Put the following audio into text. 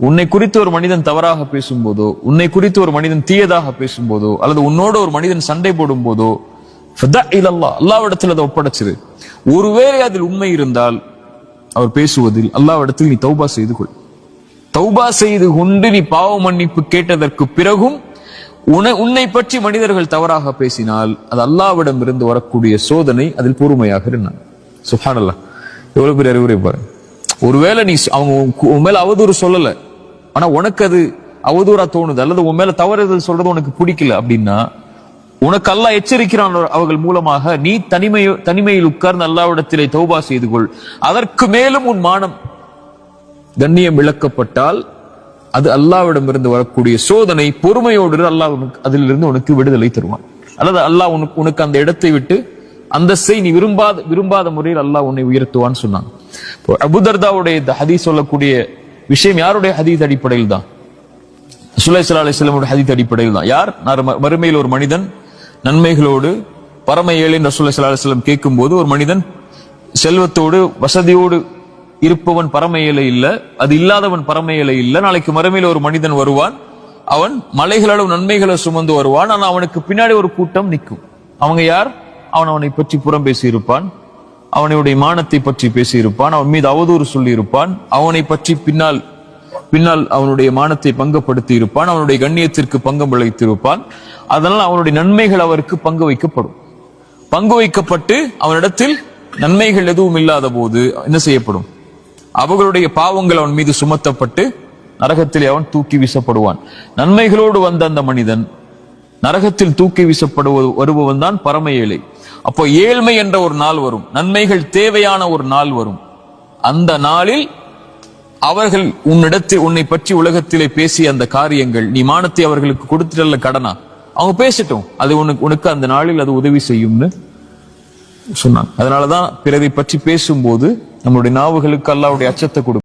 உன்னை குறித்து ஒரு மனிதன் தவறாக பேசும்போதோ உன்னை குறித்து ஒரு மனிதன் தீயதாக பேசும்போதோ அல்லது உன்னோட ஒரு மனிதன் சண்டை போடும் போதோ அல்லாவிடத்தில் அதை ஒப்படைச்சிரு. ஒருவேளை அதில் உண்மை இருந்தால் அவர் பேசுவதில் அல்லாவிடத்தில் நீ தௌபா செய்து கொள். தௌபா செய்து கொண்டு நீ பாவ மன்னிப்பு கேட்டதற்கு பிறகும் உன உன்னை பற்றி மனிதர்கள் தவறாக பேசினால் அது அல்லாவிடம் இருந்து வரக்கூடிய சோதனை அதில் பொறுமையாக இருந்தான். சுஹானல்லா எவ்வளவு பெரிய அறிவுரை பாரு ஒருவேளை நீ அவங்க உன் உன் மேல அவதூறு சொல்லல. ஆனா உனக்கு அது அவதூறா தோணுது அல்லது உன் மேல தவறுதல் சொல்றது உனக்கு பிடிக்கல அப்படின்னா உனக்கு அல்லாஹ் எச்சரிக்கிறான் அவர்கள் மூலமாக நீ தனிமை தனிமையில் உட்கார்ந்து அல்லாவிடத்திலே தௌபா செய்து கொள். அதற்கு மேலும் உன் மானம் கண்ணியம் இழக்கப்பட்டால் அது அல்லாவிடமிருந்து வரக்கூடிய சோதனை பொறுமையோடு அல்லாஹ் உனக்கு அதிலிருந்து உனக்கு விடுதலை தருவான். அல்லது அல்லாஹ் உனக்கு உனக்கு அந்த இடத்தை விட்டு அந்தஸ்தை நீ விரும்பாத விரும்பாத முறையில் அல்லாஹ் உன்னை உயர்த்துவான்னு சொன்னாங்க. அபுதர்தாவுடைய ஹதி சொல்லக்கூடிய விஷயம் யாருடைய ஹதீஸ் அடிப்படையில் தான் சுலை சல்லா ஹதீத் அடிப்படையில் தான் யார்? மறுமையில் ஒரு மனிதன் நன்மைகளோடு பரம ஏழின் ரசூலை சல்லா கேட்கும் போது ஒரு மனிதன் செல்வத்தோடு வசதியோடு இருப்பவன் பரம ஏழை இல்ல அது இல்லாதவன் பரம ஏழை இல்ல. நாளைக்கு மறுமையில் ஒரு மனிதன் வருவான் அவன் மலைகளளவு நன்மைகளை சுமந்து வருவான் ஆனால் அவனுக்கு பின்னாடி ஒரு கூட்டம் நிற்கும். அவங்க யார்? அவன் அவனை பற்றி புறம் பேசியிருப்பான். அவனுடைய மானத்தை பற்றி பேசியிருப்பான் அவன் மீது அவதூறு சொல்லியிருப்பான். அவனை பற்றி பின்னால் பின்னால் அவனுடைய மானத்தை பங்கப்படுத்தி இருப்பான் அவனுடைய கண்ணியத்திற்கு பங்கம் விளைத்திருப்பான். அதனால் அவனுடைய நன்மைகள் அவருக்கு பங்கு வைக்கப்படும். பங்கு வைக்கப்பட்டு அவனிடத்தில் நன்மைகள் எதுவும் இல்லாத போது என்ன செய்யப்படும்? அவர்களுடைய பாவங்கள் அவன் மீது சுமத்தப்பட்டு நரகத்திலே அவன் தூக்கி வீசப்படுவான். நன்மைகளோடு வந்த அந்த மனிதன் நரகத்தில் தூக்கி வீசப்படுவது வருபவன் தான் பரம ஏழை. அப்போ ஏழ்மை என்ற ஒரு நாள் வரும். நன்மைகள் தேவையான ஒரு நாள் வரும். அந்த நாளில் அவர்கள் உன்னிடத்தில் உன்னை பற்றி உலகத்திலே பேசிய அந்த காரியங்கள் நீ மானத்தை அவர்களுக்கு கொடுத்துட்டல கடனா? அவங்க பேசட்டும். அது உனக்கு உனக்கு அந்த நாளில் அது உதவி செய்யும்னு சொன்னாங்க. அதனாலதான் பிறரை பற்றி பேசும்போது நம்முடைய நாவுகளுக்கு அல்லாவுடைய அச்சத்தை கொடுக்கும்.